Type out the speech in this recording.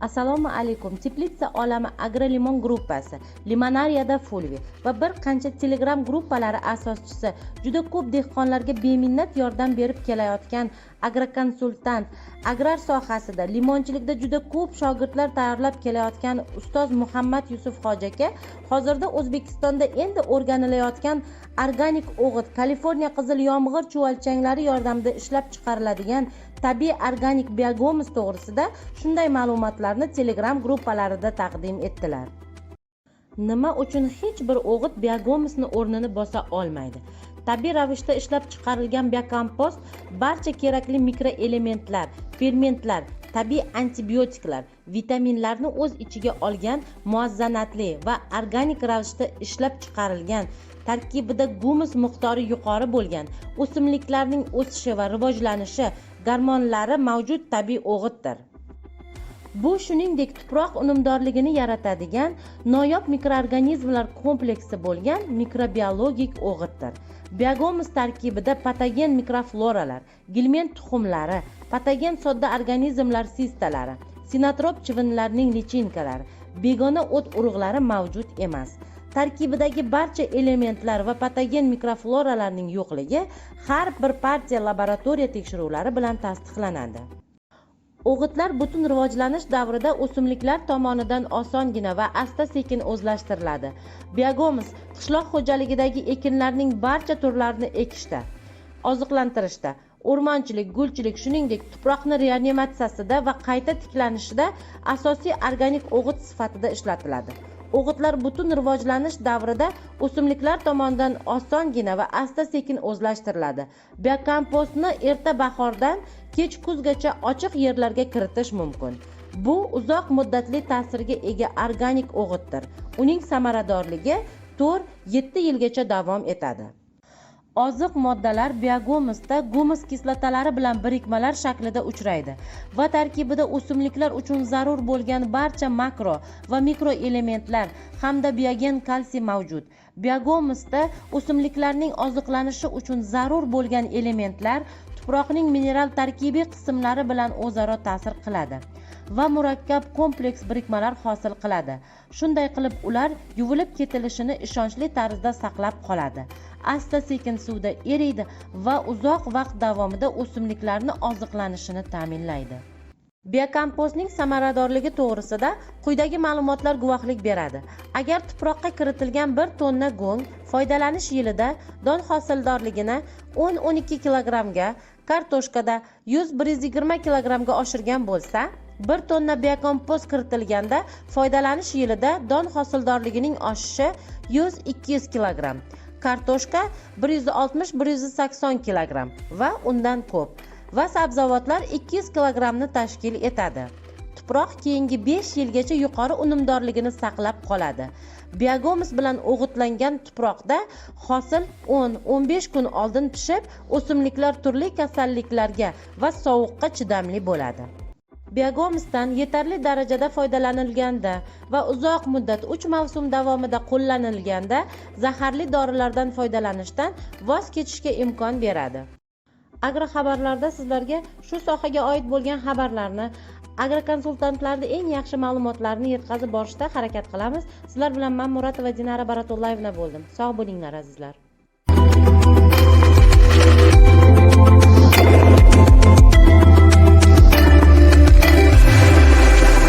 assalomu alaykum. Teplitsa olami agrolimon gruppasi limonariyada fulvi va bir qancha telegram gruppalari asoschisi juda ko'p dehqonlarga beminnat yordam berib kelayotgan agrokonsultant agrar sohasida limonchilikda juda ko'p shogirdlar tayyorlab kelayotgan ustoz muhammad yusuf hoji aka hozirda o'zbekistonda endi o'rganilayotgan organik o'g'it kaliforniya qizil yomg'ir chuvalchanglari yordamida ishlab chiqariladigan tabiiy organik biogomus to'g'risida shunday ma'lumotlarni telegram gruppalarida taqdim etdilar. Nima uchun hech bir o'g'it biogomusni o'rnini bosa olmaydi? Tabiiy ravishda ishlab chiqarilgan biokompost barcha kerakli mikroelementlar fermentlar tabiiy antibiotiklar vitaminlarni o'z ichiga olgan muazzanatli va organik ravishda ishlab chiqarilgan tarkibida gumus miqdori yuqori bo'lgan o'simliklarning o'sishi va rivojlanishi gormonlari mavjud tabiiy o'g'itdir. Bu shuningdek tuproq unumdorligini yaratadigan noyob mikroorganizmlar kompleksi bo'lgan mikrobiologik o'g'itdir. Biogomus tarkibida patogen mikrofloralar gilmen tuxumlari patogen sodda organizmlar sistalari sinotrop chivinlarning lichinkalari begona o't urug'lari mavjud emas. Tarkibidagi barcha elementlar va patogen mikrofloralarning yo'qligi har bir partiya laboratoriya tekshiruvlari bilan tasdiqlanadi. O'g'itlar butun rivojlanish davrida o'simliklar tomonidan osongina va asta sekin o'zlashtiriladi. Biogomus qishloq xo'jaligidagi ekinlarning barcha turlarini ekishda oziqlantirishda o'rmonchilik gulchilik shuningdek tuproqni reanimatsiyasida va qayta tiklanishida asosiy organik o'g'it sifatida ishlatiladi. O'g'itlar butun rivojlanish davrida o'simliklar tomonidan osongina va asta sekin o'zlashtiriladi. Biokompostni erta bahordan kech kuzgacha ochiq yerlarga kiritish mumkin. Bu uzoq muddatli ta'sirga ega organik o'g'itdir. Uning samaradorligi to'rt yetti yilgacha davom etadi. Oziq moddalar biogomusda gumus kislotalari bilan birikmalar shaklida uchraydi va tarkibida o'simliklar uchun zarur bo'lgan barcha makro va mikroelementlar hamda biogen kalsiy mavjud. Biogomusda o'simliklarning oziqlanishi uchun zarur bo'lgan elementlar tuproqning mineral tarkibiy qismlari bilan o'zaro ta'sir qiladi va murakkab kompleks birikmalar hosil qiladi. Shunday qilib ular yuvilib ketilishini ishonchli tarzda saqlab qoladi. Asta sekin suvda eriydi va uzoq vaqt davomida o'simliklarni oziqlanishini ta'minlaydi. Biokompostning samaradorligi to'g'risida quyidagi ma'lumotlar guvohlik beradi. Agar tuproqqa kiritilgan bir tonna go'ng foydalanish yilida don hosildorligini 10-12 kilogrammga kartoshkada 100-120 kilogrammga oshirgan bo'lsa bir tonna biokompost kiritilganda foydalanish yilida don hosildorligining oshishi 100-200 kilogramm kartoshka 160-180 kilogramm va undan ko'p va sabzavotlar 200 kilogrammni tashkil etadi. Tuproq keyingi 5 yilgacha yuqori unumdorligini saqlab qoladi. Biogomis bilan o'g'itlangan tuproqda hosil 10-15 kun oldin pishib o'simliklar turli kasalliklarga va sovuqqa chidamli bo'ladi. Biogomisdan yetarli darajada foydalanilganda va uzoq muddat uch mavsum davomida qo'llanilganda zaharli dorilardan foydalanishdan voz kechishga imkon beradi. Agroxabarlarda sizlarga shu sohaga oid bo'lgan xabarlarni agrokonsultantlarni eng yaxshi ma'lumotlarni yetkazib borishda harakat qilamiz. Sizlar bilan man muratova dinara baratullayevna bo'ldim. Sog' bo'linglar azizlar.